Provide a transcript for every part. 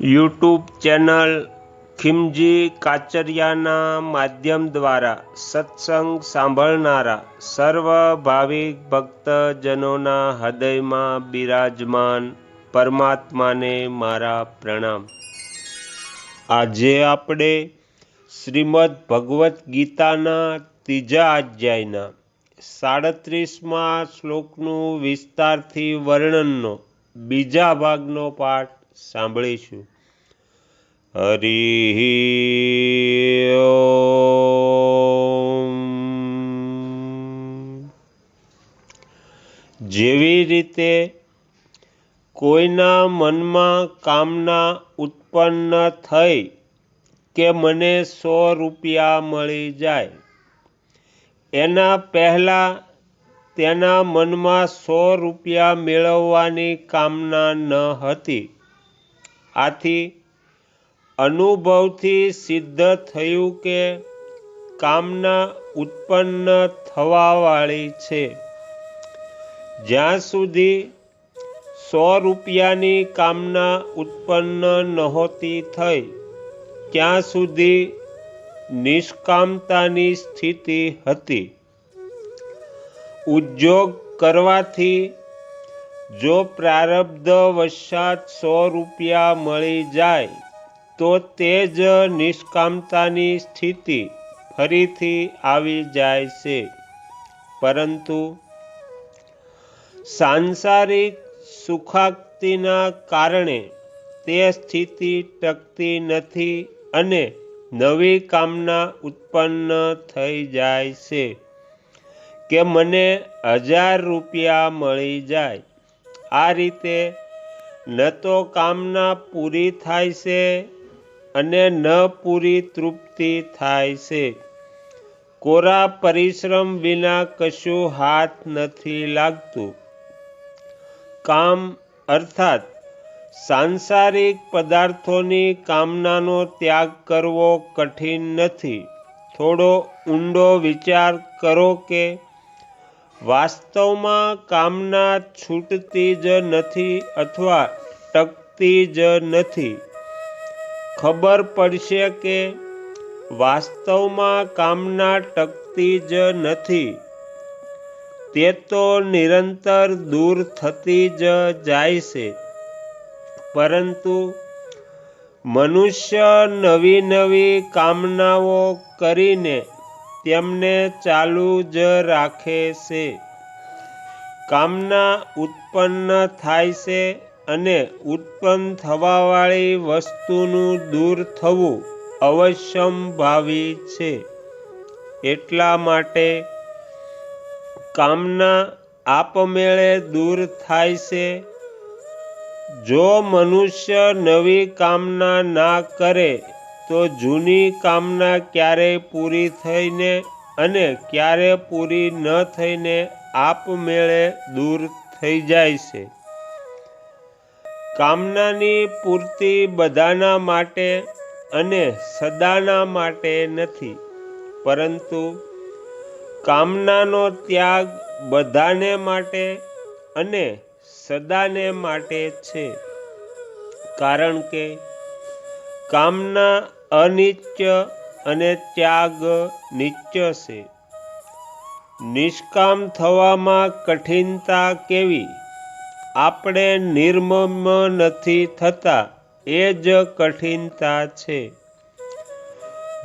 YouTube channel ખિમજી કાચરિયાના માધ્યમ દ્વારા સત્સંગ સાંભળનારા સર્વ ભાવિક ભક્તજનોના હૃદયમાં બિરાજમાન પરમાત્માને મારા પ્રણામ. આજે આપણે શ્રીમદ ભગવદ્ ગીતાના ત્રીજા અધ્યાયના સાડત્રીસમાં શ્લોકનું વિસ્તારથી વર્ણનનો બીજા ભાગનો પાઠ સાંભળીશું. હરિ જેવી રીતે કોઈના મનમાં કામના ઉત્પન્ન થઈ કે મને સો રૂપિયા મળી જાય, એના પહેલાં તેના મનમાં સો રૂપિયા મેળવવાની કામના ન હતી. આથી અનુભવથી સિદ્ધ થયું કે કામના ઉત્પન્ન થવાવાળી છે. જ્યાં સુધી સો રૂપિયાની કામના ઉત્પન્ન નહોતી થઈ, ત્યાં સુધી નિષ્કામતાની સ્થિતિ હતી. ઉદ્યોગ કરવાથી જો પ્રારબ્ધ વસાત સો રૂપિયા મળી જાય, તો તે જ નિષ્કામતાની સ્થિતિ ફરીથી આવી જાય છે. પરંતુ સાંસારિક સુખાક્તિના કારણે તે સ્થિતિ ટકતી નથી અને નવી કામના ઉત્પન્ન થઈ જાય છે કે મને હજાર રૂપિયા મળી જાય. આ રીતે ન તો કામના પૂરી થાય છે અને ન પૂરી તૃપ્તિ થાય છે. કોરા પરિશ્રમ વિના કશું હાથ નથી લાગતું. કામ અર્થાત સાંસારિક પદાર્થોની કામનાનો ત્યાગ કરવો કઠિન નથી. થોડો ઊંડો વિચાર કરો કે વાસ્તવમાં કામના છૂટતી જ નથી અથવા ટકતી જ નથી. ખબર પડશે કે વાસ્તવમાં કામના ટકતી જ નથી. તે તો નિરંતર દૂર થતી જ જાય છે. પરંતુ મનુષ્ય નવી નવી કામનાઓ કરીને તેમને ચાલુ જ રાખે છે. કામના ઉત્પન્ન થાય છે અને ઉત્પન્ન થવાવાળી વસ્તુનું દૂર થવું અવશ્યંભાવી છે. એટલા માટે કામના આપમેળે દૂર થાય છે. જો મનુષ્ય નવી કામના ના કરે તો જૂની કામના ક્યારેય પૂરી થઈને અને ક્યારે પૂરી ન થઈને આપમેળે દૂર થઈ જાય છે? કામનાની પૂર્તિ બધાના માટે અને સદાના માટે નથી, પરંતુ કામનાનો ત્યાગ બધાને માટે અને સદાને માટે છે. કારણ કે કામના અનિત્ય અને ત્યાગ નિત્ય છે. નિષ્કામ થવામાં કઠિનતા કેવી? આપણે નિર્મમ નથી થતા, એ જ કઠિનતા છે.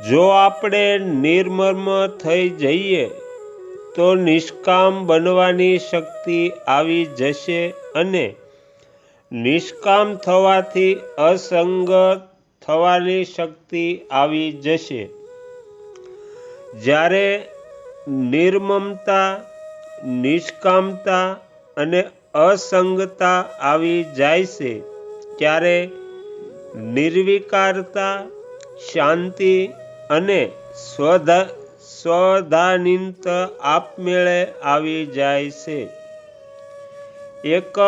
જો આપણે નિર્મમ થઈ જઈએ, તો નિષ્કામ બનવાની શક્તિ આવી જશે અને નિષ્કામ થવાથી અસંગ થવાની શક્તિ આવી જશે. જ્યારે નિર્મમતા, નિષ્કામતા અને અસંગતા આવી જાય છે, ત્યારે નિર્વિકારતા, શાંતિ અને સ્વધા, સ્વધાનિંત આપમેળે આવી જાય છે. એક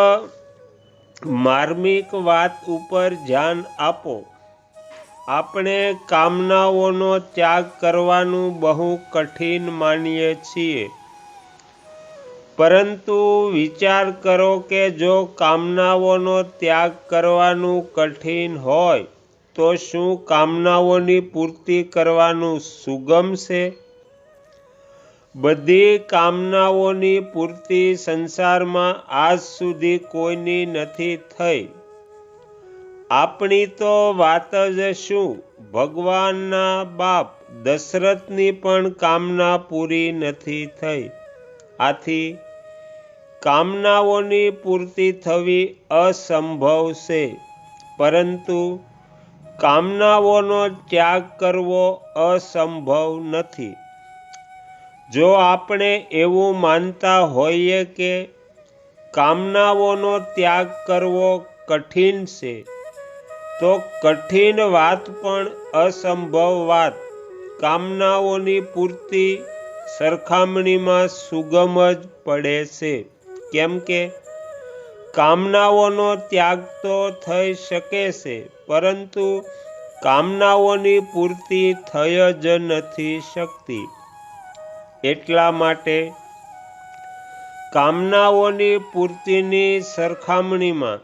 માર્મિક વાત ઉપર ધ્યાન આપો. આપણે કામનાઓનો ત્યાગ કરવાનું બહુ કઠિન માનીએ છીએ. પરંતુ વિચાર કરો કે જો કામનાઓનો ત્યાગ કરવાનું કઠિન હોય, તો શું કામનાઓની પૂર્તિ કરવાનું સુગમ છે? બધી કામનાઓની પૂર્તિ સંસારમાં આજ સુધી કોઈની નથી થઈ. આપણી તો વાત જ શું? ભગવાનના બાપ દશરથની પણ કામના પૂરી નથી થઈ. આથી કામનાઓની પૂર્તિ થવી અસંભવ છે. પરંતુ કામનાઓનો ત્યાગ કરવો અસંભવ નથી. જો આપણે એવું માનતા હોઈએ કે કામનાઓનો ત્યાગ કરવો કઠિન છે તો કઠિન વાત પણ અસંભવ વાત. કામનાઓની પૂર્તિ સરખામણીમાં સુગમ જ પડે છે. કેમ કે કામનાઓનો ત્યાગ તો થઈ શકે છે, પરંતુ કામનાઓની પૂર્તિ થઈ જ નથી શકતી. એટલા માટે કામનાઓની પૂર્તિની સરખામણીમાં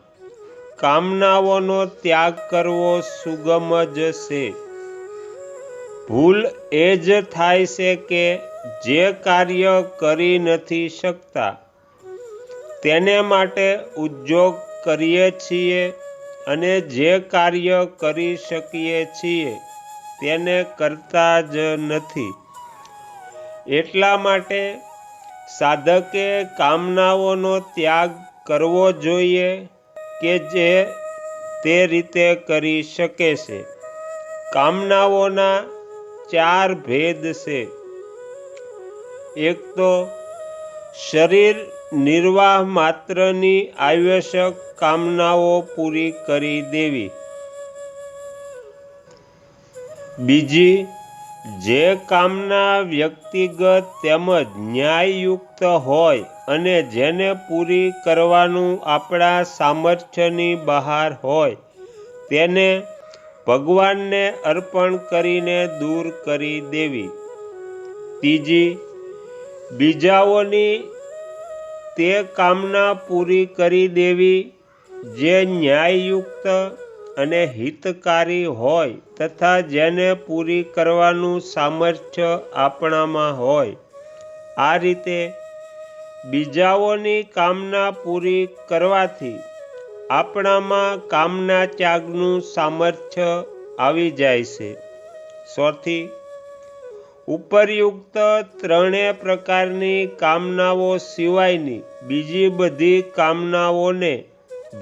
કામનાઓનો ત્યાગ કરવો સુગમ જ છે. ભૂલ એ જ થાય છે કે જે કાર્ય કરી નથી શકતા, તેને માટે ઉદ્યોગ કરીએ છીએ અને જે કાર્ય કરી શકીએ છીએ તેને કરતા જ નથી. એટલા માટે સાધકે કામનાઓનો ત્યાગ કરવો જોઈએ કે જે તે રીતે કરી શકે છે. કામનાઓના ચાર ભેદ છે. એક તો શરીર નિર્વાહ માત્રની આવશ્યક કામનાઓ પૂરી કરી દેવી. બીજી, જે કામના વ્યક્તિગત તેમજ ન્યાયયુક્ત હોય અને જેને પૂરી કરવાનું આપણા સામર્થ્યની બહાર હોય, તેને ભગવાનને અર્પણ કરીને દૂર કરી દેવી. ત્રીજી, બીજાઓની તે કામના પૂરી કરી દેવી જે ન્યાયયુક્ત અને હિતકારી હોય તથા જેને પૂરી કરવાનું સામર્થ્ય આપણામાં હોય. આ રીતે બીજાઓની કામના પૂરી કરવાથી આપણામાં કામના ત્યાગનું સામર્થ્ય આવી જાય છે. સોથી, ઉપરયુક્ત ત્રણેય પ્રકારની કામનાઓ સિવાયની બીજી બધી કામનાઓને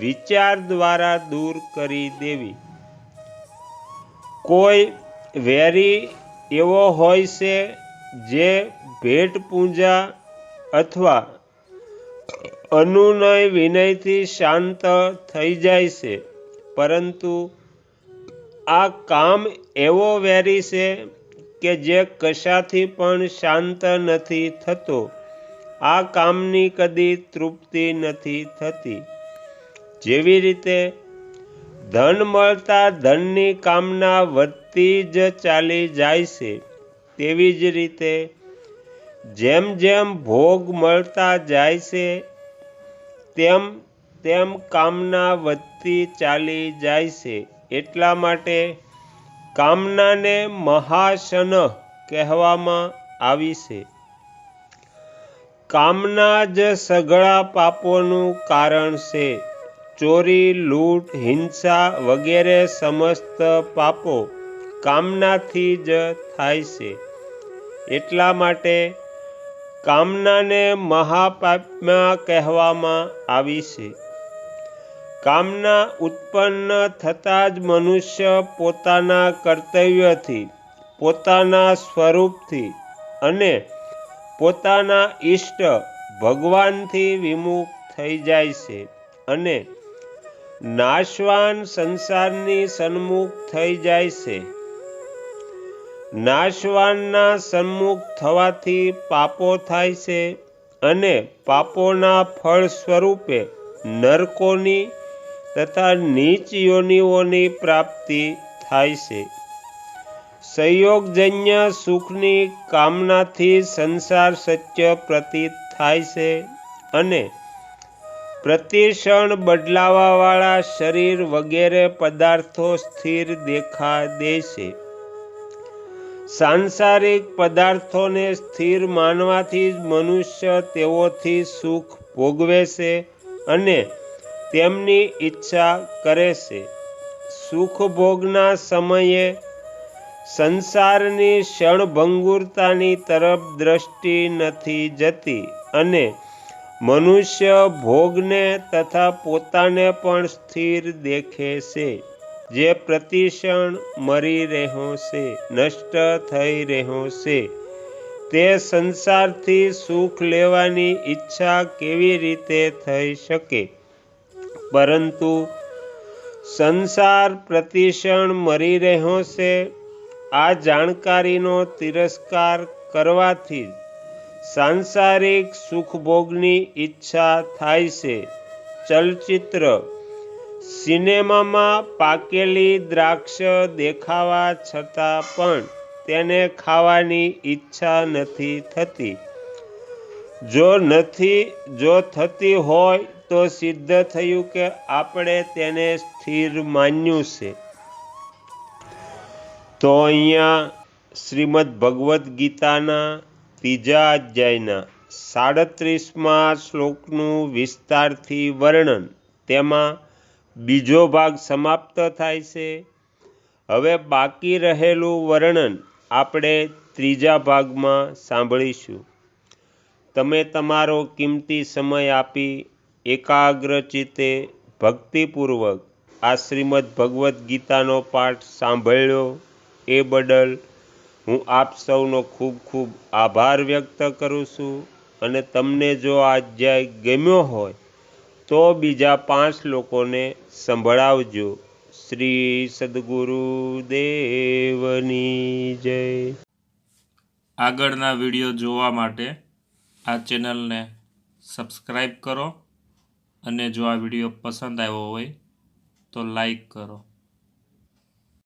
વિચાર દ્વારા દૂર કરી દેવી. કોઈ વેરી એવો હોય છે જે ભેટ પૂજા અથવા અનુનય વિનયથી શાંત થઈ જાય છે, પરંતુ આ કામ એવો વેરી છે કે જે કશાથી પણ શાંત નથી થતો. આ કામની કદી તૃપ્તિ નથી થતી. જેવી રીતે ધન મળતા ધનની કામના વધતી જ ચાલી જાય છે, તેવી જ રીતે જેમ જેમ ભોગ મળતા જાય છે, તેમ તેમ કામના વધતી ચાલી જાય છે. એટલા માટે કામનાને મહાશન કહેવામાં આવી છે. કામના જ સઘળા પાપોનું કારણ છે. ચોરી, લૂંટ, હિંસા વગેરે સમસ્ત પાપો કામનાથી જ થાય છે. એટલા માટે કામનાને મહાપાપમાં કહેવામાં આવી છે. કામના ઉત્પન્ન થતાં જ મનુષ્ય પોતાના કર્તવ્યથી, પોતાના સ્વરૂપથી અને પોતાના ઈષ્ટ ભગવાનથી વિમુખ થઈ જાય છે અને નાશવાન સંસારની સન્મુખ થઈ જાય છે. નાશવાનના સન્મુખ થવાથી પાપો થાય છે અને પાપોના ફળ સ્વરૂપે નરકોની તથા નીચ યોનિઓની પ્રાપ્તિ થાય છે. સંયોગજન્ય સુખની કામનાથી સંસાર સત્ય પ્રતીત થાય છે અને પ્રતિક્ષણ બદલાવાવાળા શરીર વગેરે પદાર્થો સ્થિર દેખા દેશે સાંસારિક પદાર્થોને સ્થિર માનવાથી જ મનુષ્ય તેઓથી સુખ ભોગવે છે અને તેમની ઈચ્છા કરે છે. સુખ ભોગના સમયે સંસારની ક્ષણભંગુરતાની તરફ દ્રષ્ટિ નથી જતી અને મનુષ્ય ભોગને તથા પોતાને પણ સ્થિર દેખે છે. જે પ્રતિક્ષણ મરી રહ્યો છે, નષ્ટ થઈ રહ્યો છે. તે સંસારથી સુખ લેવાની ઈચ્છા કેવી રીતે થઈ શકે? પરંતુ સંસાર પ્રતિક્ષણ મરી રહ્યો છે, આ જાણકારીનો તિરસ્કાર કરવાથી સાંસારિક સુખભોગની ઈચ્છા થાય છે. ચલચિત્ર સિનેમામાં પાકેલી દ્રાક્ષ દેખાવા છતાં પણ તેને ખાવાની ઈચ્છા નથી થતી. જો નથી, જો થતી હોય તો સિદ્ધ થયું કે આપણે તેને સ્થિર માન્યું છે. તો અહીંયા શ્રીમદ ભગવદ્ ગીતાના ત્રીજા અધ્યાયના સાડત્રીસમાં શ્લોકનું વિસ્તારથી વર્ણન. તેમાં બીજો ભાગ સમાપ્ત થાય છે. હવે બાકી રહેલું વર્ણન આપણે ત્રીજા ભાગમાં સાંભળીશું. તમે તમારો કિંમતી સમય આપી એકાગ્ર ચિત્તે ભક્તિપૂર્વક આ શ્રીમદ ભગવદ્ ગીતાનો પાઠ સાંભળ્યો. એ બદલ હું આપ સૌનો ખૂબ ખૂબ આભાર વ્યક્ત કરું છું અને તમને જો આ અધ્યાય ગમ્યો હોય તો બીજા પાંચ લોકોને સંભળાવજો. શ્રી સદગુરુદેવની જય. આગળના વીડિયો જોવા માટે આ ચેનલને સબસ્ક્રાઈબ કરો. અને જો આ વીડિયો પસંદ આવ્યો હોય તો લાઈક કરો.